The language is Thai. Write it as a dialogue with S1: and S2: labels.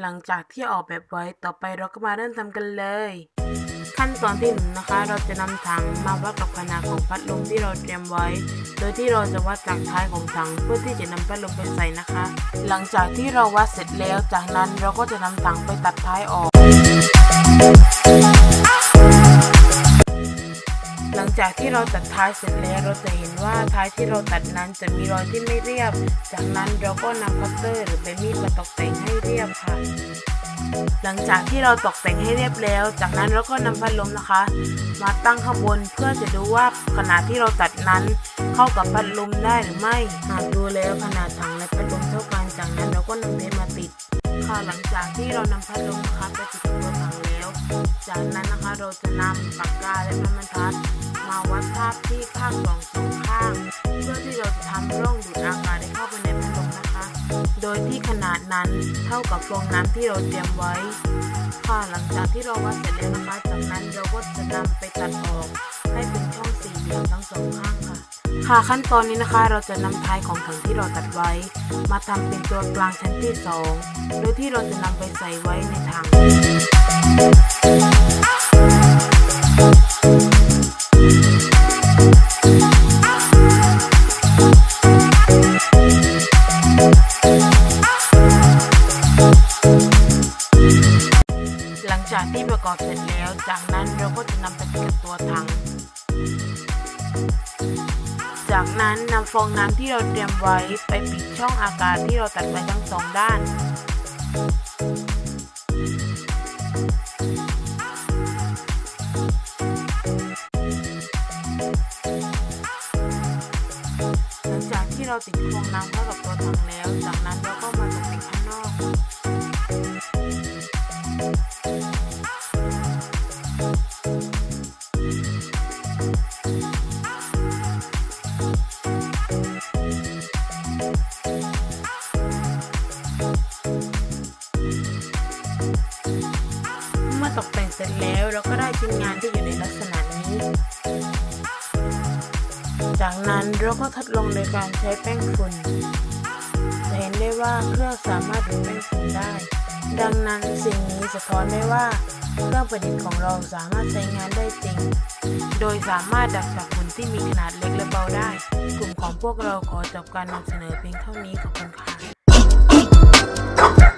S1: หลังจากที่ออกแบบไว้ต่อไปเราก็มาเริ่มทำกันเลย ขั้นตอนที่หนึ่งนะคะ เราจะนำถังมาวัดกับขนาดของพัดลมที่เราเตรียมไว้ โดยที่เราจะวัดจากท้ายของถังเพื่อที่จะนำพัดลมไปใส่นะคะ หลังจากที่เราวัดเสร็จแล้วจากนั้นเราก็จะนำถังไปตัดท้ายออก หลังจากที่เราตัดท้ายเสร็จแล้วเราจะเห็นว่าท้ายที่เราตัดนั้นจะมีรอยที่ไม่เรียบ จากนั้นเราก็นำคัตเตอร์หรือใบมีดมาตกแต่งให้เรียบค่ะ หลังจากที่เราตกแต่งให้เรียบแล้ว จากนั้นเราก็นำพัดลมนะคะ มาตั้งข้างบนเพื่อจะดูว่าขนาดที่เราตัดนั้น เข้ากับพัดลมได้หรือไม่ หากดูแล้วขนาดถังและพัดลมเท่ากัน จากนั้นเราก็นำเทปมาติด ค่ะหลังจากที่เรานำพัดลมนะคะไปติดบตัวถังแล้ว จากนั้นนะคะเราจะนำปากกาและไม้บรรทัด มาวัดภาพที่ข้างกล่องสองข้าง เพื่อที่เราจะทำร่องดูดอากาศให้เข้าไปในพัดลมนะคะ โดยที่ขนาดนั้นเท่ากับฟองน้ำที่เราเตรียมไว้ ค่ะหลังจากที่เราวัดเสร็จแล้วนะคะ จากนั้นเราก็จะนำไปตัดออกให้เป็นช่องสี่เหลี่ยมทั้งสองข้างค่ะค่ะขั้นตอนนี้นะคะเราจะนำท้ายของถังที่เราตัดไว้ มาทำเป็นตัวกลางชั้นที่สองโดยที่เราจะนำไปใส่ไว้ในถัง หลังจากที่ประกอบเสร็จแล้ว จากนั้นเราก็จะนำไปติดกับตัวถัง จากนั้นนำฟองน้ำที่เราเตรียมไว้ไปปิดช่องอากาศที่เราตัดไว้ทั้งสองด้าน จากที่เราติดฟองน้ำเข้ากับตัวถังแล้ว จากนั้นเราก็มาตกแต่งข้างนอกเมื่อตกแต่งเสร็จแล้วเราก็ได้ชิ้นงานที่อยู่ในลักษณะนี้ จากนั้นเราก็ทดลองโดยการใช้แป้งฝุ่นจะเห็นได้ว่าเครื่องสามารถดูดแป้งฝุ่นได้ ดังนั้นสิ่งนี้สะท้อนได้ว่าเครื่องประดิษฐ์ของเราสามารถใช้งานได้จริง โดยสามารถดักจับฝุ่นที่มีขนาดเล็กและเบาได้ กลุ่มของพวกเราขอจบการนำเสนอเพียงเท่านี้ขอบคุณค่ะ